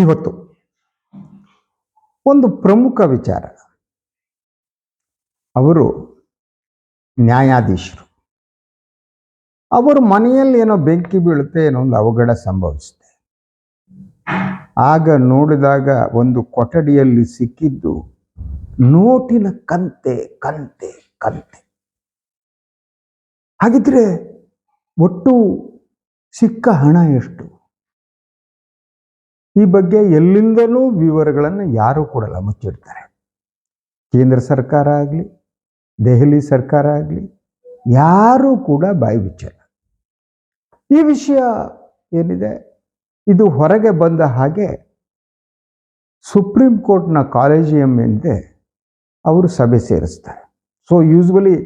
ಇವತ್ತು ಒಂದು ಪ್ರಮುಖ ವಿಚಾರ. ಅವರು ನ್ಯಾಯಾಧೀಶರು. ಅವರ ಮನೆಯಲ್ಲಿ ಏನೋ ಬೆಂಕಿ ಬೀಳುತ್ತೆ ಏನೋ ಒಂದು ಅವಘಡ ಸಂಭವಿಸುತ್ತೆ. ಆಗ ನೋಡಿದಾಗ ಒಂದು ಕೊಠಡಿಯಲ್ಲಿ ಸಿಕ್ಕಿದ್ದು ನೋಟಿನ ಕಂತೆ ಕಂತೆ ಕಂತೆ. ಹಾಗಿದ್ರೆ ಒಟ್ಟು ಸಿಕ್ಕ ಹಣ ಎಷ್ಟು? ಈ ಬಗ್ಗೆ ಎಲ್ಲಿಂದಲೂ ವಿವರಗಳನ್ನು ಯಾರೂ ಕೊಡಲ್ಲ ಮುಚ್ಚಿಡ್ತಾರೆ ಕೇಂದ್ರ ಸರ್ಕಾರ ಆಗಲಿ, ದೆಹಲಿ ಸರ್ಕಾರ ಆಗಲಿ, ಯಾರೂ ಕೂಡ ಬಾಯಿ ಬಿಚ್ಚಲ್ಲ. ಈ ವಿಷಯ ಏನಿದೆ? ಇದು ಹೊರಗೆ ಬಂದ ಹಾಗೆ ಸುಪ್ರೀಂ ಕೋರ್ಟ್ನ ಕಾಲೇಜಿಯಂ ಎಂದೇ ಅವರು ಸಭೆ ಸೇರಿಸ್ತಾರೆ. ಸೊ ಯೂಸ್ವಲಿ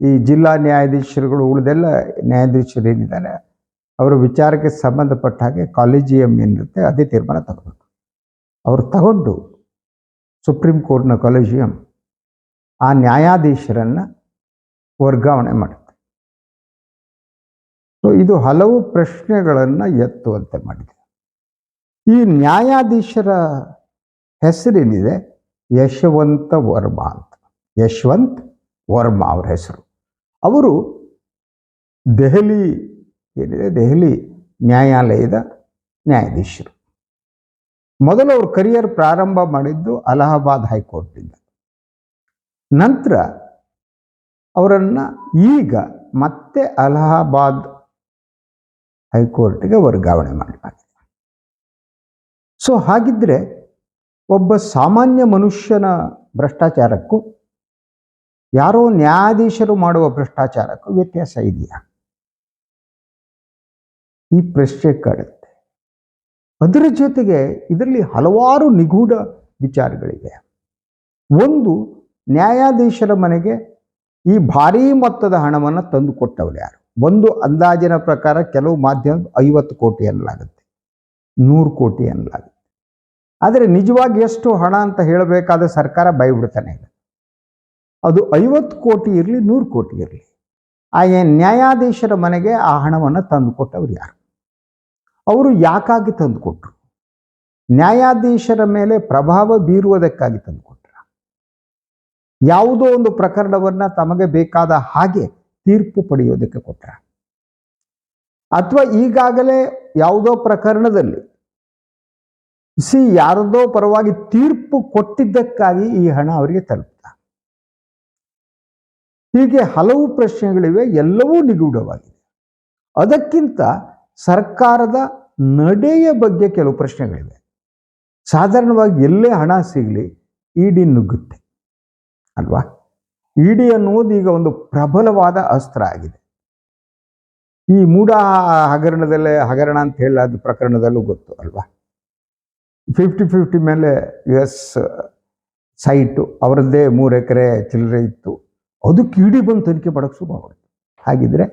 ಈ ಜಿಲ್ಲಾ ನ್ಯಾಯಾಧೀಶರುಗಳು ಉಳಿದೆಲ್ಲ ನ್ಯಾಯಾಧೀಶರು ಏನಿದ್ದಾರೆ? ಅವರ ವಿಚಾರಕ್ಕೆ ಸಂಬಂಧಪಟ್ಟ ಹಾಗೆ ಕಾಲೇಜಿಯಂ ಏನಿರುತ್ತೆ ಅದೇ ತೀರ್ಮಾನ ತಗೋಬೇಕು. ಅವರು ತಗೊಂಡು ಸುಪ್ರೀಂ ಕೋರ್ಟ್ನ ಕಾಲೇಜಿಯಂ ಆ ನ್ಯಾಯಾಧೀಶರನ್ನು ವರ್ಗಾವಣೆ ಮಾಡುತ್ತೆ. ಸೊ ಇದು ಹಲವು ಪ್ರಶ್ನೆಗಳನ್ನು ಎತ್ತುವಂತೆ ಮಾಡಿದೆ. ಈ ನ್ಯಾಯಾಧೀಶರ ಹೆಸರೇನಿದೆ? ಯಶವಂತ ವರ್ಮಾ ಅಂತ. ಯಶವಂತ್ ವರ್ಮಾ ಅವರ ಹೆಸರು. ಅವರು ದೆಹಲಿ ಏನಿದೆ? ದೆಹಲಿ ನ್ಯಾಯಾಲಯದ ನ್ಯಾಯಾಧೀಶರು. ಮೊದಲು ಅವರು ಕರಿಯರ್ ಪ್ರಾರಂಭ ಮಾಡಿದ್ದು ಅಲಹಾಬಾದ್ ಹೈಕೋರ್ಟಿಂದ ನಂತರ ಅವರನ್ನು ಈಗ ಮತ್ತೆ ಅಲಹಾಬಾದ್ ಹೈಕೋರ್ಟ್ಗೆ ವರ್ಗಾವಣೆ ಮಾಡಲಾಗಿದೆ. ಸೊ ಹಾಗಿದ್ರೆ ಒಬ್ಬ ಸಾಮಾನ್ಯ ಮನುಷ್ಯನ ಭ್ರಷ್ಟಾಚಾರಕ್ಕೂ, ಯಾರೋ ನ್ಯಾಯಾಧೀಶರು ಮಾಡುವ ಭ್ರಷ್ಟಾಚಾರಕ್ಕೂ ವ್ಯತ್ಯಾಸ ಇದೆಯಾ? ಈ ಪ್ರಶ್ನೆ ಕಾಡುತ್ತೆ. ಅದರ ಜೊತೆಗೆ ಇದರಲ್ಲಿ ಹಲವಾರು ನಿಗೂಢ ವಿಚಾರಗಳಿವೆ. ಒಂದು, ನ್ಯಾಯಾಧೀಶರ ಮನೆಗೆ ಈ ಭಾರೀ ಮೊತ್ತದ ಹಣವನ್ನು ತಂದು ಕೊಟ್ಟವರು ಯಾರು? ಒಂದು ಅಂದಾಜಿನ ಪ್ರಕಾರ ಕೆಲವು ಮಾಧ್ಯಮ ಐವತ್ತು ಕೋಟಿ ಅನ್ನಲಾಗುತ್ತೆ. ನೂರು ಕೋಟಿ ಅನ್ನಲಾಗುತ್ತೆ. ಆದರೆ ನಿಜವಾಗಿ ಎಷ್ಟು ಹಣ ಅಂತ ಹೇಳಬೇಕಾದ ಸರ್ಕಾರ ಬೈಬಿಡ್ತಾನೆ ಅದು ಐವತ್ತು ಕೋಟಿ ಇರಲಿ, ನೂರು ಕೋಟಿ ಇರಲಿ. ಆ ನ್ಯಾಯಾಧೀಶರ ಮನೆಗೆ ಆ ಹಣವನ್ನು ತಂದು ಕೊಟ್ಟವರು ಯಾರು? ಅವರು ಯಾಕಾಗಿ ತಂದುಕೊಟ್ರು? ನ್ಯಾಯಾಧೀಶರ ಮೇಲೆ ಪ್ರಭಾವ ಬೀರುವುದಕ್ಕಾಗಿ ತಂದುಕೊಟ್ರ? ಯಾವುದೋ ಒಂದು ಪ್ರಕರಣವನ್ನ ತಮಗೆ ಬೇಕಾದ ಹಾಗೆ ತೀರ್ಪು ಪಡೆಯೋದಕ್ಕೆ ಕೊಟ್ರ? ಅಥವಾ ಈಗಾಗಲೇ ಯಾವುದೋ ಪ್ರಕರಣದಲ್ಲಿ ಸಿ ಯಾರದೋ ಪರವಾಗಿ ತೀರ್ಪು ಕೊಟ್ಟಿದ್ದಕ್ಕಾಗಿ ಈ ಹಣ ಅವರಿಗೆ ತಲುಪ್ತ? ಹೀಗೆ ಹಲವು ಪ್ರಶ್ನೆಗಳಿವೆ, ಎಲ್ಲವೂ ನಿಗೂಢವಾಗಿದೆ. ಅದಕ್ಕಿಂತ ಸರ್ಕಾರದ ನಡೆಯ ಬಗ್ಗೆ ಕೆಲವು ಪ್ರಶ್ನೆಗಳಿವೆ. ಸಾಧಾರಣವಾಗಿ ಎಲ್ಲೇ ಹಣ ಸಿಗಲಿ ಇಡಿ ನುಗ್ಗುತ್ತೆ. ಅಲ್ವಾ? ಇಡಿ ಅನ್ನುವುದು ಈಗ ಒಂದು ಪ್ರಬಲವಾದ ಅಸ್ತ್ರ ಆಗಿದೆ. ಈ ಮೂಡ ಹಗರಣದಲ್ಲೇ, ಹಗರಣ ಅಂತ ಹೇಳಾದ ಪ್ರಕರಣದಲ್ಲೂ ಗೊತ್ತು, ಅಲ್ವಾ? ಫಿಫ್ಟಿ ಫಿಫ್ಟಿ ಮೇಲೆ ಯು ಎಸ್ ಸೈಟು, ಅವರದ್ದೇ ಮೂರು ಎಕರೆ ಚಿಲ್ಲರೆ ಇತ್ತು. ಅದಕ್ಕೆ ಇಡಿ ಬಂದು ತನಿಖೆ ಮಾಡೋಕ್ಕೆ ಶುರು ಮಾಡಿತು. ಹಾಗಿದ್ರೆ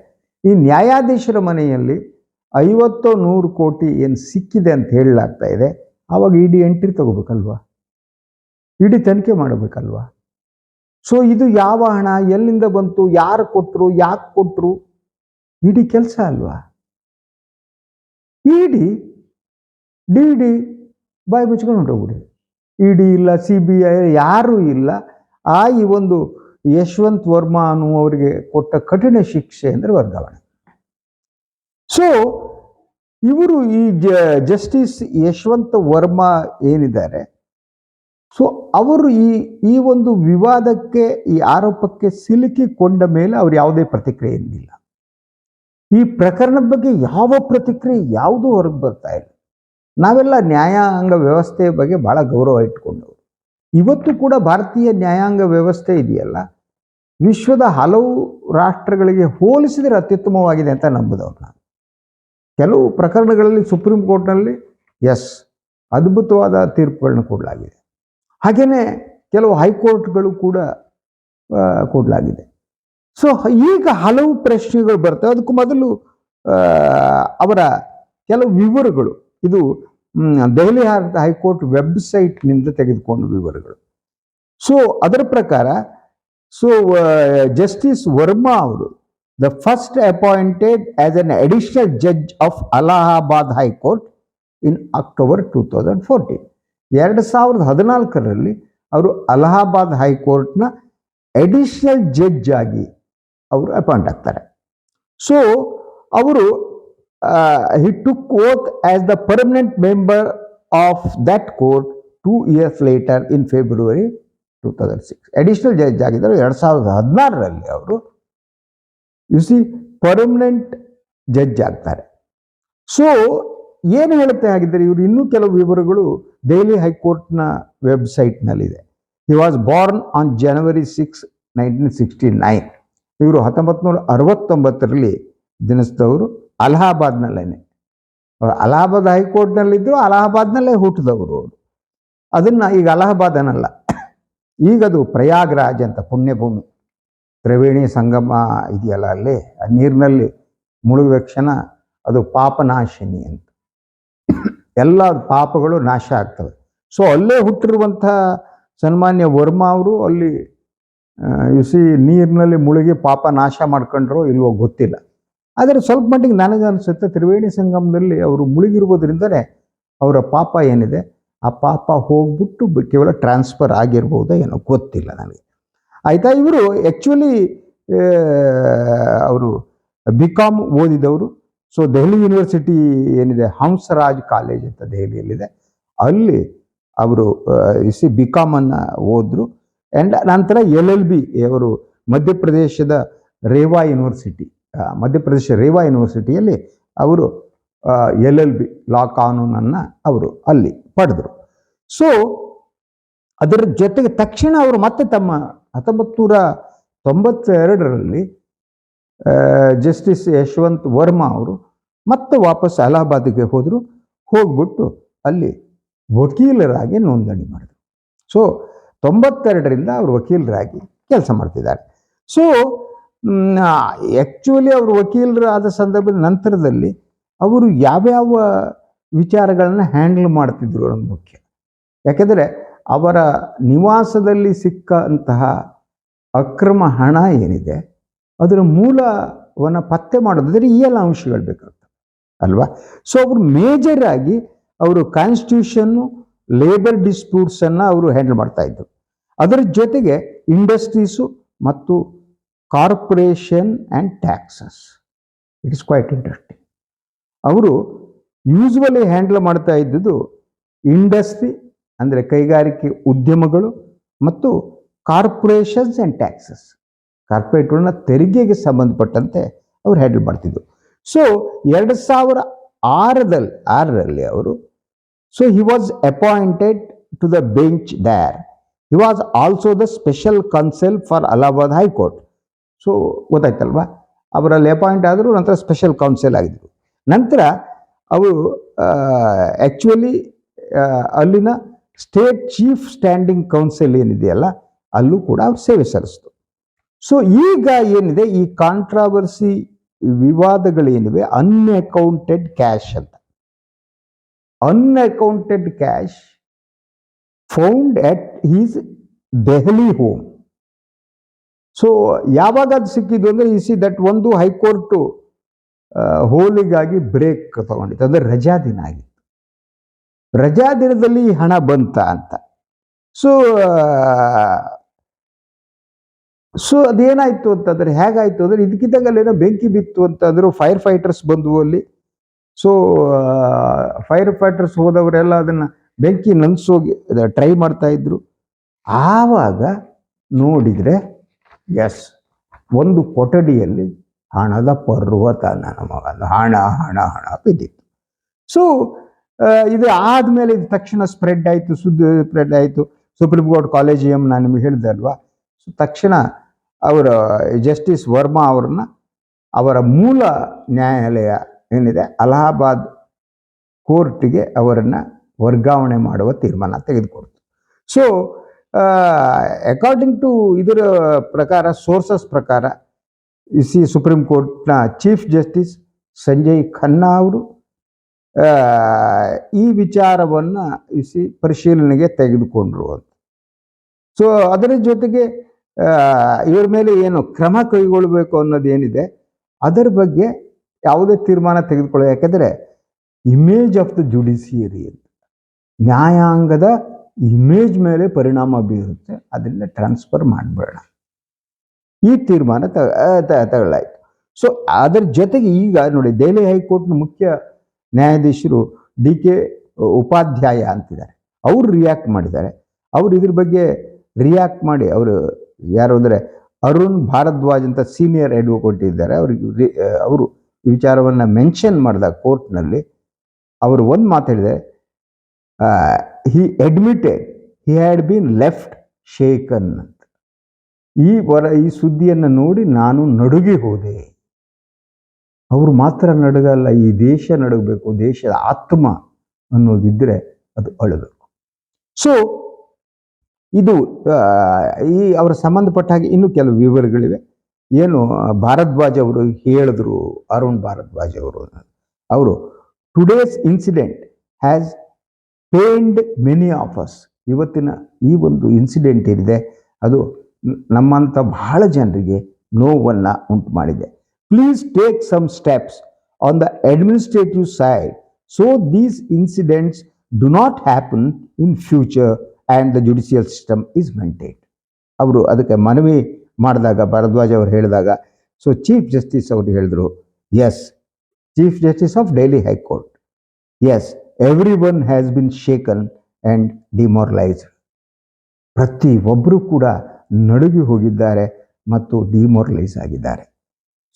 ಈ ನ್ಯಾಯಾಧೀಶರ ಮನೆಯಲ್ಲಿ ಐವತ್ತು ನೂರು ಕೋಟಿ ಏನು ಸಿಕ್ಕಿದೆ ಅಂತ ಹೇಳಲಾಗ್ತಾ ಇದೆ. ಆವಾಗ ಇಡಿ ಎಂಟ್ರಿ ತಗೋಬೇಕಲ್ವಾ? ಇಡಿ ತನಿಖೆ ಮಾಡಬೇಕಲ್ವಾ? ಸೊ ಇದು ಯಾವ ಹಣ? ಎಲ್ಲಿಂದ ಬಂತು? ಯಾರು ಕೊಟ್ಟರು ಯಾಕೆ ಕೊಟ್ಟರು ಇಡಿ ಕೆಲಸ ಅಲ್ವಾ? ಇಡಿ, ಡಿ ಡಿ ಬಾಯಿ ಮುಚ್ಕೊಂಡು ಹೊಂಟೋಗ್ಬಿಡಿ ಇಡಿ ಇಲ್ಲ, ಸಿ ಬಿ ಐ ಯಾರೂ ಇಲ್ಲ. ಆ ಈ ಒಂದು ಯಶವಂತ್ ವರ್ಮಾ ಅನ್ನುವರಿಗೆ ಕೊಟ್ಟ ಕಠಿಣ ಶಿಕ್ಷೆ ಅಂದರೆ ವರ್ಗಾವಣೆ. ಸೊ ಇವರು ಈ ಜಸ್ಟಿಸ್ ಯಶವಂತ ವರ್ಮಾ ಏನಿದ್ದಾರೆ? ಸೊ ಅವರು ಈ ಈ ಒಂದು ವಿವಾದಕ್ಕೆ, ಈ ಆರೋಪಕ್ಕೆ ಸಿಲುಕಿಕೊಂಡ ಮೇಲೆ ಅವ್ರು ಯಾವುದೇ ಪ್ರತಿಕ್ರಿಯೆ ಇರಲಿಲ್ಲ ಈ ಪ್ರಕರಣದ ಬಗ್ಗೆ ಯಾವ ಪ್ರತಿಕ್ರಿಯೆ, ಯಾವುದೂ ಹೊರಗೆ ಬರ್ತಾ ಇಲ್ಲ. ನಾವೆಲ್ಲ ನ್ಯಾಯಾಂಗ ವ್ಯವಸ್ಥೆಯ ಬಗ್ಗೆ ಬಹಳ ಗೌರವ ಇಟ್ಕೊಂಡವರು. ಇವತ್ತು ಕೂಡ ಭಾರತೀಯ ನ್ಯಾಯಾಂಗ ವ್ಯವಸ್ಥೆ ಇದೆಯಲ್ಲ? ವಿಶ್ವದ ಹಲವು ರಾಷ್ಟ್ರಗಳಿಗೆ ಹೋಲಿಸಿದರೆ ಅತ್ಯುತ್ತಮವಾಗಿದೆ ಅಂತ ನಂಬುದವ್ರು ನಾನು. ಕೆಲವು ಪ್ರಕರಣಗಳಲ್ಲಿ ಸುಪ್ರೀಂ ಕೋರ್ಟ್ನಲ್ಲಿ ಎಸ್ ಅದ್ಭುತವಾದ ತೀರ್ಪುಗಳನ್ನ ಕೊಡಲಾಗಿದೆ. ಹಾಗೆಯೇ ಕೆಲವು ಹೈಕೋರ್ಟ್ಗಳು ಕೂಡ ಕೊಡಲಾಗಿದೆ. ಸೊ ಈಗ ಹಲವು ಪ್ರಶ್ನೆಗಳು ಬರ್ತವೆ ಅದಕ್ಕೂ ಮೊದಲು ಅವರ ಕೆಲವು ವಿವರಗಳು. ಇದು ದೆಹಲಿ ಹೈಕೋರ್ಟ್ ವೆಬ್ಸೈಟ್ನಿಂದ ತೆಗೆದುಕೊಂಡ ವಿವರಗಳು. ಸೊ ಅದರ ಪ್ರಕಾರ ಸೊ ಜಸ್ಟಿಸ್ ವರ್ಮಾ ಅವರು the first appointed as an additional judge of Allahabad high court in October two thousand fourteen ಎರಡು ಸಾವಿರದ ಹದಿನಾಲ್ಕರಲ್ಲಿ ಅವರು ಅಲಹಾಬಾದ್ ಹೈಕೋರ್ಟ್ನ ಅಡಿಷನಲ್ ಜಡ್ಜ್ ಆಗಿ ಅವರು ಅಪಾಯಿಂಟ್ ಆಗ್ತಾರೆ. ಸೊ ಅವರು he took oath as the permanent member of that court two years later in February two thousand six additional judge ಆಗಿದ್ದರು ಎರಡು ಸಾವಿರದ ಹದಿನಾರರಲ್ಲಿ ಅವರು ಯು ಸಿ ಪರ್ಮನೆಂಟ್ ಜಡ್ಜ್ ಆಗ್ತಾರೆ. ಸೊ ಏನು ಹೇಳುತ್ತೆ ಹಾಗಿದ್ದರೆ ಇವರು ಇನ್ನೂ ಕೆಲವು ವಿವರಗಳು ದೆಹಲಿ ಹೈಕೋರ್ಟ್ನ ವೆಬ್ಸೈಟ್ನಲ್ಲಿದೆ he was born on January six nineteen sixty nine ಇವರು ಹತ್ತೊಂಬತ್ತು ನೂರ ಅರವತ್ತೊಂಬತ್ತರಲ್ಲಿ ಜನಿಸಿದವರು ಅಲಹಾಬಾದ್ನಲ್ಲೇನೆ. ಅವರು ಅಲಹಾಬಾದ್ ಹೈಕೋರ್ಟ್ನಲ್ಲಿದ್ದರು ಅಲಹಾಬಾದ್ನಲ್ಲೇ ಹುಟ್ಟಿದವರು ಅವರು. ಅದನ್ನು ಈಗ ಅಲಹಾಬಾದ್ ಅನ್ನಲ್ಲ. ಈಗದು ಪ್ರಯಾಗ್ರಾಜ್ ಅಂತ ಪುಣ್ಯಭೂಮಿ. ತ್ರಿವೇಣಿ ಸಂಗಮ ಇದೆಯಲ್ಲ ಅಲ್ಲಿ, ಆ ನೀರಿನಲ್ಲಿ ಮುಳುಗಿದ ಕ್ಷಣ ಅದು ಪಾಪನಾಶಿನಿ ಅಂತ. ಎಲ್ಲ ಪಾಪಗಳು ನಾಶ ಆಗ್ತವೆ. ಸೊ ಅಲ್ಲೇ ಹುಟ್ಟಿರುವಂಥ ಸನ್ಮಾನ್ಯ ವರ್ಮ ಅವರು ಅಲ್ಲಿ ಯುಸಿ ನೀರಿನಲ್ಲಿ ಮುಳುಗಿ ಪಾಪ ನಾಶ ಮಾಡ್ಕೊಂಡ್ರೋ ಇಲ್ವೋ ಗೊತ್ತಿಲ್ಲ. ಆದರೆ ಸ್ವಲ್ಪ ಮಟ್ಟಿಗೆ ನನಗೆ ಅನಿಸುತ್ತೆ ತ್ರಿವೇಣಿ ಸಂಗಮದಲ್ಲಿ ಅವರು ಮುಳುಗಿರುವುದರಿಂದಲೇ ಅವರ ಪಾಪ ಏನಿದೆ, ಆ ಪಾಪ ಹೋಗ್ಬಿಟ್ಟು ಕೇವಲ ಟ್ರಾನ್ಸ್ಫರ್ ಆಗಿರ್ಬೋದಾ ಏನೋ ಗೊತ್ತಿಲ್ಲ ನನಗೆ. ಆಯಿತಾ? ಇವರು ಆ್ಯಕ್ಚುಲಿ ಅವರು ಬಿ ಕಾಮ್ ಓದಿದವರು. ಸೊ ದೆಹಲಿ ಯೂನಿವರ್ಸಿಟಿ ಏನಿದೆ? ಹಂಸರಾಜ್ ಕಾಲೇಜ್ ಅಂತ ದೆಹಲಿಯಲ್ಲಿದೆ. ಅಲ್ಲಿ ಅವರು ಇಸಿ ಬಿ ಕಾಮನ್ನು ಓದಿದ್ರು ಆ್ಯಂಡ್ ನಂತರ ಎಲ್ ಎಲ್ ಬಿ ಅವರು ಮಧ್ಯಪ್ರದೇಶದ ರೇವಾ ಯೂನಿವರ್ಸಿಟಿ ಮಧ್ಯಪ್ರದೇಶ ರೇವಾ ಯೂನಿವರ್ಸಿಟಿಯಲ್ಲಿ ಅವರು ಎಲ್ ಎಲ್ ಬಿ ಲಾ ಕಾನೂನನ್ನು ಅವರು ಅಲ್ಲಿ ಪಡೆದರು. ಸೊ ಅದರ ಜೊತೆಗೆ ತಕ್ಷಣ ಅವರು ಮತ್ತೆ ತಮ್ಮ ಹತ್ತೊಂಬತ್ತು ನೂರ ತೊಂಬತ್ತೆರಡರಲ್ಲಿ ಜಸ್ಟಿಸ್ ಯಶವಂತ್ ವರ್ಮಾ ಅವರು ಮತ್ತೆ ವಾಪಸ್ ಅಲಹಾಬಾದಿಗೆ ಹೋದರು. ಹೋಗ್ಬಿಟ್ಟು ಅಲ್ಲಿ ವಕೀಲರಾಗಿ ನೋಂದಣಿ ಮಾಡಿದರು. ಸೊ ತೊಂಬತ್ತೆರಡರಿಂದ ಅವರು ವಕೀಲರಾಗಿ ಕೆಲಸ ಮಾಡ್ತಿದ್ದಾರೆ. ಸೊ ಆ್ಯಕ್ಚುಲಿ ಅವರು ವಕೀಲರಾದ ಸಂದರ್ಭದ ನಂತರದಲ್ಲಿ ಅವರು ಯಾವ್ಯಾವ ವಿಚಾರಗಳನ್ನು ಹ್ಯಾಂಡಲ್ ಮಾಡ್ತಿದ್ರು ಅನ್ನೋದು ಮುಖ್ಯ. ಯಾಕೆಂದರೆ ಅವರ ನಿವಾಸದಲ್ಲಿ ಸಿಕ್ಕಂತಹ ಅಕ್ರಮ ಹಣ ಏನಿದೆ, ಅದರ ಮೂಲವನ್ನು ಪತ್ತೆ ಮಾಡೋದಾದರೆ ಈ ಎಲ್ಲ ಅಂಶಗಳು ಬೇಕಾಗ್ತವೆ, ಅಲ್ವಾ? ಸೊ ಅವರು ಮೇಜರ್ ಆಗಿ ಅವರು ಕಾನ್ಸ್ಟಿಟ್ಯೂಷನ್ನು ಲೇಬರ್ ಡಿಸ್ಪ್ಯೂಟ್ಸನ್ನು ಅವರು ಹ್ಯಾಂಡಲ್ ಮಾಡ್ತಾ ಇದ್ದರು ಅದರ ಜೊತೆಗೆ ಇಂಡಸ್ಟ್ರೀಸು ಮತ್ತು corporation and taxes it is quite interesting ಅವರು ಯೂಸ್ವಲಿ ಹ್ಯಾಂಡಲ್ ಮಾಡ್ತಾ ಇದ್ದದ್ದು ಇಂಡಸ್ಟ್ರಿ ಅಂದರೆ ಕೈಗಾರಿಕೆ ಉದ್ಯಮಗಳು ಮತ್ತು ಕಾರ್ಪೊರೇಷನ್ಸ್ ಆ್ಯಂಡ್ ಟ್ಯಾಕ್ಸಸ್. ಕಾರ್ಪೊರೇಟ್ಗಳನ್ನ ತೆರಿಗೆಗೆ ಸಂಬಂಧಪಟ್ಟಂತೆ ಅವ್ರು ಹ್ಯಾಂಡಲ್ ಮಾಡ್ತಿದ್ರು. ಸೊ ಎರಡು ಸಾವಿರ ಆರದಲ್ಲಿ ಆರರಲ್ಲಿ ಅವರು so he was appointed to the bench there he was also the special counsel for Allahabad high court so ಗೊತ್ತಾಯ್ತಲ್ವಾ? ಅವರಲ್ಲಿ ಅಪಾಯಿಂಟ್ ಆದರೂ, ನಂತರ ಸ್ಪೆಷಲ್ ಕೌನ್ಸಿಲ್ ಆಗಿದ್ರು. ನಂತರ, ಅವರು ಆ್ಯಕ್ಚುಲಿ ಅಲ್ಲಿನ ಸ್ಟೇಟ್ ಚೀಫ್ ಸ್ಟ್ಯಾಂಡಿಂಗ್ ಕೌನ್ಸಿಲ್ ಏನಿದೆಯಲ್ಲ, ಅಲ್ಲೂ ಕೂಡ ಅವ್ರು ಸೇವೆ ಸಲ್ಲಿಸ್ತು. ಸೊ ಈಗ ಏನಿದೆ, ಈ ಕಾಂಟ್ರಾವರ್ಸಿ ವಿವಾದಗಳೇನಿವೆ ಅನ್ಅಕೌಂಟೆಡ್ ಕ್ಯಾಶ್ ಅಂತ. Unaccounted cash found at his Delhi home so ಯಾವಾಗ ಅದು ಸಿಕ್ಕಿದ್ದು ಅಂದರೆ ಈ ಸಿ ದಟ್ ಒಂದು ಹೈಕೋರ್ಟು ಹೋಲಿಗಾಗಿ ಬ್ರೇಕ್ ತಗೊಂಡಿತ್ತು, ಅಂದರೆ ರಜಾ ದಿನ ಆಗಿತ್ತು ರಜಾ ದಿನದಲ್ಲಿ ಹಣ ಬಂತ ಅಂತ. ಸೊ ಸೊ ಅದೇನಾಯಿತು ಅಂತಂದ್ರೆ ಹೇಗಾಯ್ತು ಅಂದರೆ ಇದಕ್ಕಿದ್ದಾಗ ಏನೋ ಬೆಂಕಿ ಬಿತ್ತು ಅಂತಂದ್ರು ಫೈರ್ ಫೈಟರ್ಸ್ ಬಂದವು ಅಲ್ಲಿ. ಸೊ ಫೈರ್ ಫೈಟರ್ಸ್ ಹೋದವರೆಲ್ಲ ಅದನ್ನ ಬೆಂಕಿ ನಂದಿಸೋಗಿ ಟ್ರೈ ಮಾಡ್ತಾ ಇದ್ರು. ಆವಾಗ ನೋಡಿದ್ರೆ ಎಸ್ ಒಂದು ಕೊಠಡಿಯಲ್ಲಿ ಹಣದ ಪರ್ವತ ನನ್ನ ಮಗನ, ಹಣ ಹಣ ಹಣ ಬಿದ್ದಿತ್ತು. ಸೊ ಇದು ಆದಮೇಲೆ ಇದು ತಕ್ಷಣ ಸ್ಪ್ರೆಡ್ ಆಯಿತು, ಸುದ್ದಿ ಸ್ಪ್ರೆಡ್ ಆಯಿತು. ಸುಪ್ರೀಂ ಕೋರ್ಟ್ ಕಾಲೇಜಿಯಂ ನಾನು ನಿಮಗೆ ಹೇಳಿದೆ ಅಲ್ವಾ? ಸೊ ತಕ್ಷಣ ಅವರ ಜಸ್ಟಿಸ್ ವರ್ಮಾ ಅವರನ್ನ ಅವರ ಮೂಲ ನ್ಯಾಯಾಲಯ ಏನಿದೆ, ಅಲಹಾಬಾದ್ ಕೋರ್ಟ್ಗೆ ಅವರನ್ನು ವರ್ಗಾವಣೆ ಮಾಡುವ ತೀರ್ಮಾನ ತೆಗೆದುಕೊಡ್ತು. ಸೊ ಅಕಾರ್ಡಿಂಗ್ ಟು ಇದರ ಪ್ರಕಾರ ಸೋರ್ಸಸ್ ಪ್ರಕಾರ ಇಸಿ ಸುಪ್ರೀಂ ಕೋರ್ಟ್ನ ಚೀಫ್ ಜಸ್ಟಿಸ್ ಸಂಜಯ್ ಖನ್ನಾ ಅವರು ಈ ವಿಚಾರವನ್ನು ಇಸಿ ಪರಿಶೀಲನೆಗೆ ತೆಗೆದುಕೊಂಡ್ರು ಅಂತ. ಸೊ ಅದರ ಜೊತೆಗೆ ಇವರ ಮೇಲೆ ಏನು ಕ್ರಮ ಕೈಗೊಳ್ಳಬೇಕು ಅನ್ನೋದೇನಿದೆ, ಅದರ ಬಗ್ಗೆ ಯಾವುದೇ ತೀರ್ಮಾನ ತೆಗೆದುಕೊಳ್ಳೋ, ಯಾಕೆಂದರೆ ಇಮೇಜ್ ಆಫ್ ದ ಜುಡಿಷಿಯರಿ ಅಂತ. ನ್ಯಾಯಾಂಗದ ಇಮೇಜ್ ಮೇಲೆ ಪರಿಣಾಮ ಬೀರುತ್ತೆ ಅದನ್ನು ಟ್ರಾನ್ಸ್ಫರ್ ಮಾಡಬೇಡ. ಈ ತೀರ್ಮಾನ ತಗೊಳ್ಳಾಯ್ತು. ಸೊ ಅದರ ಜೊತೆಗೆ ಈಗ ನೋಡಿ ದೆಹಲಿ ಹೈಕೋರ್ಟ್ನ ಮುಖ್ಯ ನ್ಯಾಯಾಧೀಶರು ಡಿ ಕೆ ಉಪಾಧ್ಯಾಯ ಅಂತಿದ್ದಾರೆ. ಅವರು ರಿಯಾಕ್ಟ್ ಮಾಡಿದ್ದಾರೆ. ಅವರು ಇದ್ರ ಬಗ್ಗೆ ರಿಯಾಕ್ಟ್ ಮಾಡಿ ಅವರು ಯಾರು ಅಂದರೆ ಅರುಣ್ ಭಾರದ್ವಾಜ್ ಅಂತ ಸೀನಿಯರ್ ಅಡ್ವೊಕೇಟ್ ಇದ್ದಾರೆ. ಅವ್ರಿಗೆ ಅವರು ಈ ವಿಚಾರವನ್ನು ಮೆನ್ಷನ್ ಮಾಡಿದಾಗ ಕೋರ್ಟ್ನಲ್ಲಿ ಅವರು ಒಂದು ಮಾತು ಹೇಳಿದೆ he admitted he had been left shaken ಅಂತ. ಈ ವರ, ಈ ಸುದ್ದಿಯನ್ನು ನೋಡಿ ನಾನು ನಡುಗಿ ಹೋದೆ. ಅವರು ಮಾತ್ರ ನಡುಗಲ್ಲ, ಈ ದೇಶ ನಡಗಬೇಕು, ದೇಶದ ಆತ್ಮ ಅನ್ನೋದಿದ್ರೆ ಅದು ಅಳಬೇಕು. ಸೊ ಇದು ಈ ಅವರ ಸಂಬಂಧಪಟ್ಟ ಹಾಗೆ ಇನ್ನೂ ಕೆಲವು ವಿವರಗಳಿವೆ. ಏನು, ಭಾರದ್ವಾಜ್ ಅವರು ಹೇಳಿದ್ರು, ಅರುಣ್ ಭಾರದ್ವಾಜ್ ಅವರು. ಅವರು today's incident has pained many of us ಇವತ್ತಿನ ಈ ಒಂದು ಇನ್ಸಿಡೆಂಟ್ ಏನಿದೆ, ಅದು ನಮ್ಮಂಥ ಬಹಳ ಜನರಿಗೆ ನೋವನ್ನು ಉಂಟು ಮಾಡಿದೆ. Please take some steps on the administrative side so these incidents do not happen in future and the judicial system is maintain ಅವರು ಅದಕ್ಕೆ ಮನವಿ ಮಾಡಿದಾಗ, ಭರದ್ವಾಜ್ ಅವರು ಹೇಳಿದಾಗ ಸೊ ಚೀಫ್ ಜಸ್ಟಿಸ್ ಅವರು ಹೇಳಿದ್ರು as chief justice of Delhi high court as every one has been shaken and demoralised ಪ್ರತಿ ಒಬ್ಬರು ಕೂಡ ನಡುಗಿ ಹೋಗಿದ್ದಾರೆ ಮತ್ತು ಡಿಮೋರಲೈಸ್ ಆಗಿದ್ದಾರೆ.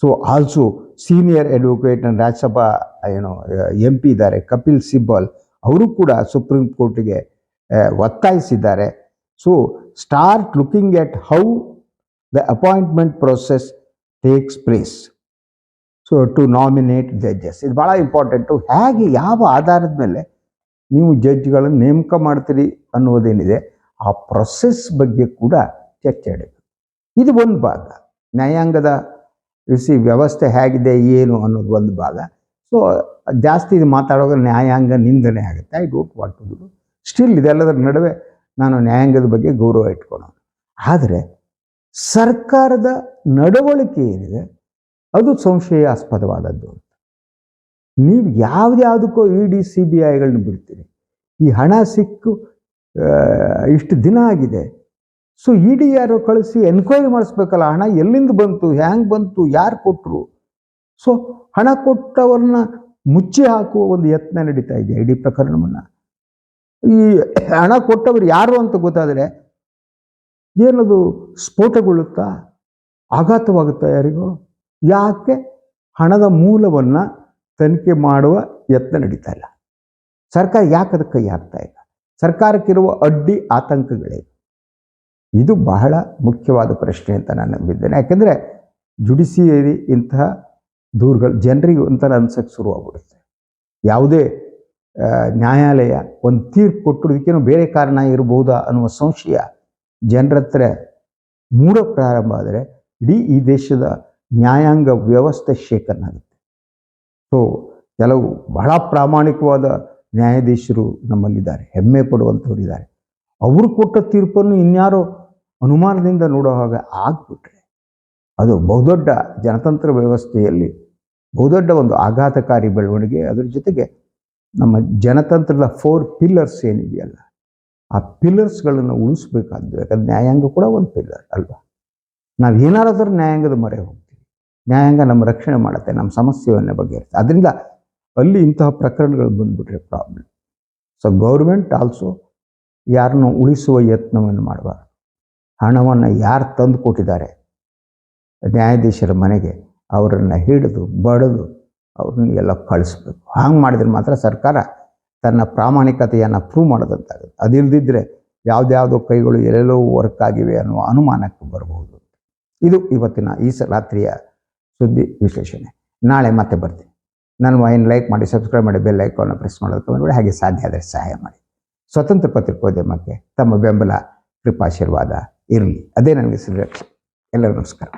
So also senior advocate Rajya Sabha ಏನು ಎಂ ಪಿ ಇದ್ದಾರೆ ಕಪಿಲ್ ಸಿಬ್ಬಲ್ ಅವರು ಕೂಡ ಸುಪ್ರೀಂ ಕೋರ್ಟ್ಗೆ ಒತ್ತಾಯಿಸಿದ್ದಾರೆ. So start looking at how the appointment process takes place so to nominate judges ಇದು ಭಾಳ ಇಂಪಾರ್ಟೆಂಟು ಹೇಗೆ, ಯಾವ ಆಧಾರದ ಮೇಲೆ ನೀವು ಜಡ್ಜ್ಗಳನ್ನು ನೇಮಕ ಮಾಡ್ತೀರಿ ಅನ್ನೋದೇನಿದೆ, ಆ ಪ್ರೊಸೆಸ್ ಬಗ್ಗೆ ಕೂಡ ಚರ್ಚೆ ಇದು ಒಂದು ಭಾಗ. ನ್ಯಾಯಾಂಗದ ಸಿ ವ್ಯವಸ್ಥೆ ಹೇಗಿದೆ, ಏನು ಅನ್ನೋದು ಒಂದು ಭಾಗ. ಸೊ ಜಾಸ್ತಿ ಇದು ಮಾತಾಡೋವಾಗ ನ್ಯಾಯಾಂಗ ನಿಂದನೆ ಆಗುತ್ತೆ. I don't what to do still ಇದೆಲ್ಲದರ ನಡುವೆ ನಾನು ನ್ಯಾಯಾಂಗದ ಬಗ್ಗೆ ಗೌರವ ಇಟ್ಕೊಳ್ಳೋಣ ಆದರೆ, ಸರ್ಕಾರದ ನಡವಳಿಕೆ ಏನಿದೆ, ಅದು ಸಂಶಯಾಸ್ಪದವಾದದ್ದು ಅಂತ. ನೀವು ಯಾವ್ದ್ಯಾವುದಕ್ಕೋ ಇ ಡಿ, ಸಿ ಬಿ ಐಗಳನ್ನ ಬಿಡ್ತೀರಿ. ಈ ಹಣ ಸಿಕ್ಕು ಇಷ್ಟು ದಿನ ಆಗಿದೆ. ಸೊ ಇ ಡಿ ಯಾರೋ ಕಳಿಸಿ ಎನ್ಕ್ವೈರಿ ಮಾಡಿಸ್ಬೇಕಲ್ಲ, ಹಣ ಎಲ್ಲಿಂದ ಬಂತು, ಹ್ಯಾಂಗ್ ಬಂತು, ಯಾರು ಕೊಟ್ಟರು ಸೊ ಹಣ ಕೊಟ್ಟವ್ರನ್ನ ಮುಚ್ಚಿ ಹಾಕುವ ಒಂದು ಯತ್ನ ನಡೀತಾ ಇದೆ ಇಡೀ ಪ್ರಕರಣವನ್ನು. ಈ ಹಣ ಕೊಟ್ಟವರು ಯಾರು ಅಂತ ಗೊತ್ತಾದರೆ ಏನದು ಸ್ಫೋಟಗೊಳ್ಳುತ್ತಾ? ಆಘಾತವಾಗುತ್ತಾ ಯಾರಿಗೂ? ಯಾಕೆ? ಹಣದ ಮೂಲವನ್ನು ತನಿಖೆ ಮಾಡುವ ಯತ್ನ ನಡೀತಾ ಇಲ್ಲ. ಸರ್ಕಾರ ಯಾಕೆ ಅದಕ್ಕೆ ಕೈ ಹಾಕ್ತಾ ಇಲ್ಲ? ಸರ್ಕಾರಕ್ಕಿರುವ ಅಡ್ಡಿ ಆತಂಕಗಳೇ ಇದು ಬಹಳ ಮುಖ್ಯವಾದ ಪ್ರಶ್ನೆ ಅಂತ ನಾನು ನಂಬಿದ್ದೇನೆ. ಯಾಕೆಂದರೆ ಜುಡಿಸಿಯರಿ ಇಂತಹ ದೂರುಗಳು ಜನರಿಗೆ ಒಂಥರ ಅನ್ಸಕ್ಕೆ ಶುರುವಾಗ್ಬಿಡುತ್ತೆ. ಯಾವುದೇ ನ್ಯಾಯಾಲಯ ಒಂದು ತೀರ್ಪು ಕೊಟ್ಟಿರೋದಕ್ಕೇನೋ ಬೇರೆ ಕಾರಣ ಇರಬಹುದಾ ಅನ್ನುವ ಸಂಶಯ ಜನರ ಹತ್ರ ಮೂಡ ಪ್ರಾರಂಭ ಆದರೆ ಇಡೀ ಈ ದೇಶದ ನ್ಯಾಯಾಂಗ ವ್ಯವಸ್ಥೆ ಶೇಖರಣೆ ಆಗುತ್ತೆ. ಸೊ ಕೆಲವು ಬಹಳ ಪ್ರಾಮಾಣಿಕವಾದ ನ್ಯಾಯಾಧೀಶರು ನಮ್ಮಲ್ಲಿದ್ದಾರೆ. ಹೆಮ್ಮೆ ಪಡುವಂಥವ್ರಿದ್ದಾರೆ. ಅವರು ಕೊಟ್ಟ ತೀರ್ಪನ್ನು ಇನ್ಯಾರೋ ಅನುಮಾನದಿಂದ ನೋಡೋ ಹಾಗೆ ಆಗ್ಬಿಟ್ರೆ ಅದು ಬಹುದೊಡ್ಡ ಜನತಂತ್ರ ವ್ಯವಸ್ಥೆಯಲ್ಲಿ ಬಹುದೊಡ್ಡ ಒಂದು ಆಘಾತಕಾರಿ ಬೆಳವಣಿಗೆ. ಅದರ ಜೊತೆಗೆ ನಮ್ಮ ಜನತಂತ್ರದ ಫೋರ್ ಪಿಲ್ಲರ್ಸ್ ಏನಿದೆಯಲ್ಲ, ಆ ಪಿಲ್ಲರ್ಸ್ಗಳನ್ನು ಉಳಿಸ್ಬೇಕಾದ್ದು ಯಾಕಂದ್ರೆ ನ್ಯಾಯಾಂಗ ಕೂಡ ಒಂದು ಪಿಲ್ಲರ್ ಅಲ್ವಾ? ನಾವು ಏನಾದರೂ ನ್ಯಾಯಾಂಗದ ಮೊರೆ ಹೋಗ್ತೀವಿ. ನ್ಯಾಯಾಂಗ ನಮ್ಮ ರಕ್ಷಣೆ ಮಾಡುತ್ತೆ ನಮ್ಮ ಸಮಸ್ಯೆಯನ್ನು ಬಗೆಹರಿಸುತ್ತೆ. ಅದರಿಂದ ಅಲ್ಲಿ ಇಂತಹ ಪ್ರಕರಣಗಳು ಬಂದ್ಬಿಟ್ರೆ ಪ್ರಾಬ್ಲಮ್ ಸೊ ಗೌರ್ಮೆಂಟ್ ಆಲ್ಸೋ ಯಾರನ್ನು ಉಳಿಸುವ ಯತ್ನವನ್ನು ಮಾಡಬಾರ್ದು. ಹಣವನ್ನು ಯಾರು ತಂದು ಕೊಟ್ಟಿದ್ದಾರೆ? ನ್ಯಾಯಾಧೀಶರ ಮನೆಗೆ ಅವರನ್ನು ಹಿಡಿದು, ಬಡಿದು ಅವ್ರನ್ನ ಎಲ್ಲ ಕಳಿಸ್ಬೇಕು. ಹಾಗೆ ಮಾಡಿದ್ರೆ ಮಾತ್ರ ಸರ್ಕಾರ ತನ್ನ ಪ್ರಾಮಾಣಿಕತೆಯನ್ನು ಪ್ರೂವ್ ಮಾಡೋದಂತಾಗುತ್ತೆ. ಅದಿಲ್ಲದಿದ್ದರೆ ಯಾವುದ್ಯಾವುದೋ ಕೈಗಳು ಎಲ್ಲೆಲ್ಲೋ ವರ್ಕ್ ಆಗಿವೆ ಅನ್ನುವ ಅನುಮಾನಕ್ಕೆ ಬರಬಹುದು. ಇದು ಇವತ್ತಿನ ಈ ಸ ರಾತ್ರಿಯ ಸುದ್ದಿ ವಿಶ್ಲೇಷಣೆ. ನಾಳೆ ಮತ್ತೆ ಬರ್ತೀನಿ. ನನ್ನ ವೈನ್ ಲೈಕ್ ಮಾಡಿ, ಸಬ್ಸ್ಕ್ರೈಬ್ ಮಾಡಿ, ಬೆಲ್ ಐಕಾನ್ನ ಪ್ರೆಸ್ ಮಾಡೋದಕ್ಕೆ ಬಂದ್ಬಿಡಿ. ಹಾಗೆ ಸಾಧ್ಯ ಆದರೆ ಸಹಾಯ ಮಾಡಿ. ಸ್ವತಂತ್ರ ಪತ್ರಿಕೋದ್ಯಮಕ್ಕೆ ತಮ್ಮ ಬೆಂಬಲ, ಕೃಪಾಶೀರ್ವಾದ. ಇರಲಿ. ಅದೇ ನನಗೆ ಶ್ರೀರಕ್ಷೆ ಎಲ್ಲರಿಗೂ ನಮಸ್ಕಾರ.